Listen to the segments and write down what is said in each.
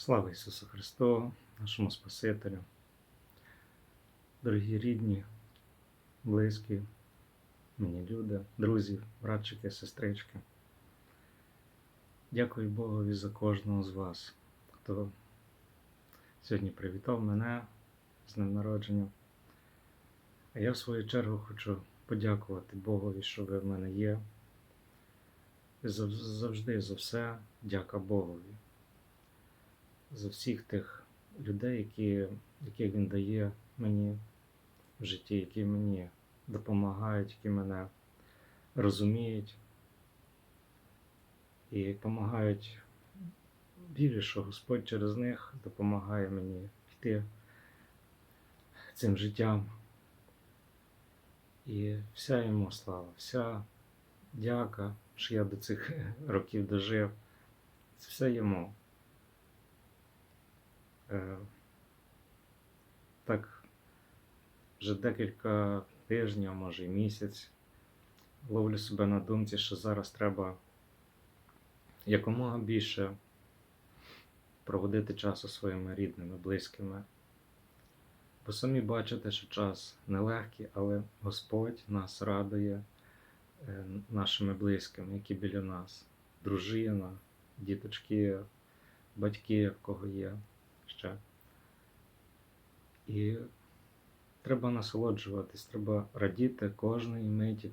Слава Ісусу Христу, нашому Спасителю, дорогі рідні, близькі, мені люди, друзі, братчики, сестрички. Дякую Богові за кожного з вас, хто сьогодні привітав мене з днем народження. А я в свою чергу хочу подякувати Богові, що ви в мене є. І зав- завжди за все дяка Богові за всіх тих людей, які, яких він дає мені в житті, які мені допомагають, які мене розуміють і допомагають вірю, що Господь через них допомагає мені йти цим життям. І вся йому слава, вся дяка, що я до цих років дожив. Це все йому. Е, Так, вже декілька тижнів, може місяць, ловлю себе на думці, що зараз треба якомога більше проводити часу своїми рідними, близькими. Бо самі бачите, що час нелегкий, але Господь нас радує е, нашими близькими, які біля нас. Дружина, діточки, батьки, в кого є ще. І треба насолоджуватись, треба радіти кожної миті,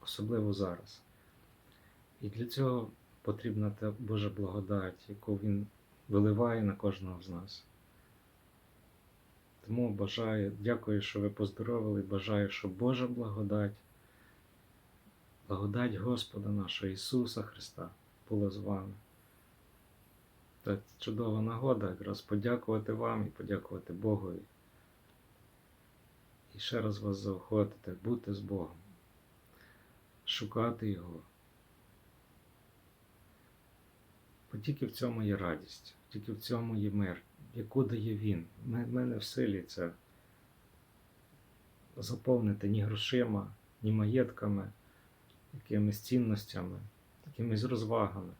особливо зараз. І для цього потрібна та Божа благодать, яку Він виливає на кожного з нас. Тому бажаю, дякую, що ви поздоровили, бажаю, щоб Божа благодать, благодать Господа нашого Ісуса Христа була з вами. Та чудова нагода якраз подякувати вам і подякувати Богові. І ще раз вас заохотити, бути з Богом, шукати Його. Бо тільки в цьому є радість, тільки в цьому є мир, яку дає Він. Ми, ми не в силі це заповнити ні грошима, ні маєтками, якимись цінностями, якимись розвагами.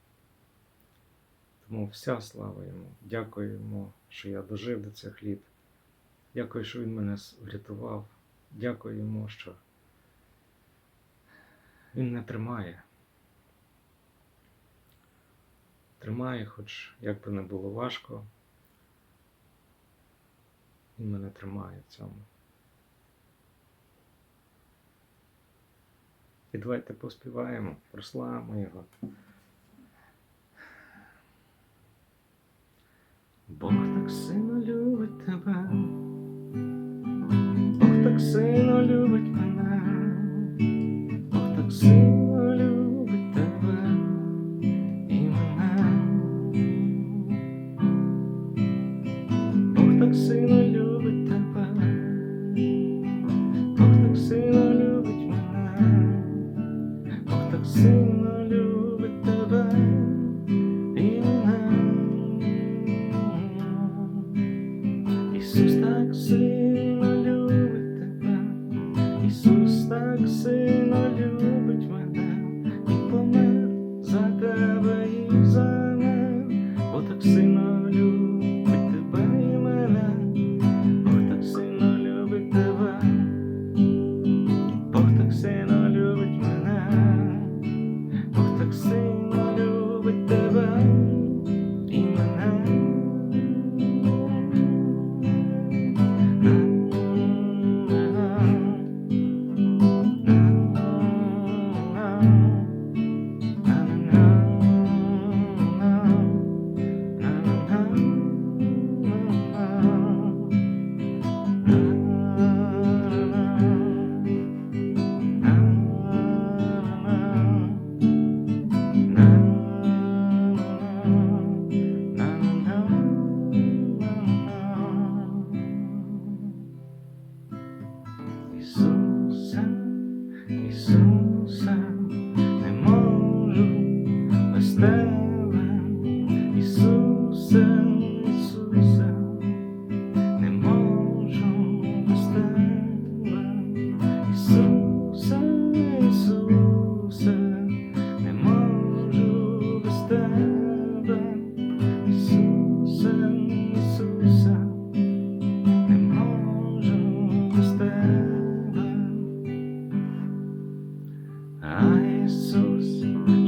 Тому вся слава йому. Дякую йому, що я дожив до цих літ. Дякую, що він мене врятував. Дякую йому, що він не тримає. Тримає, хоч як би не було важко. Він мене тримає в цьому. І давайте поспіваємо, прославимо його. Бог alcançar. I so Jesus.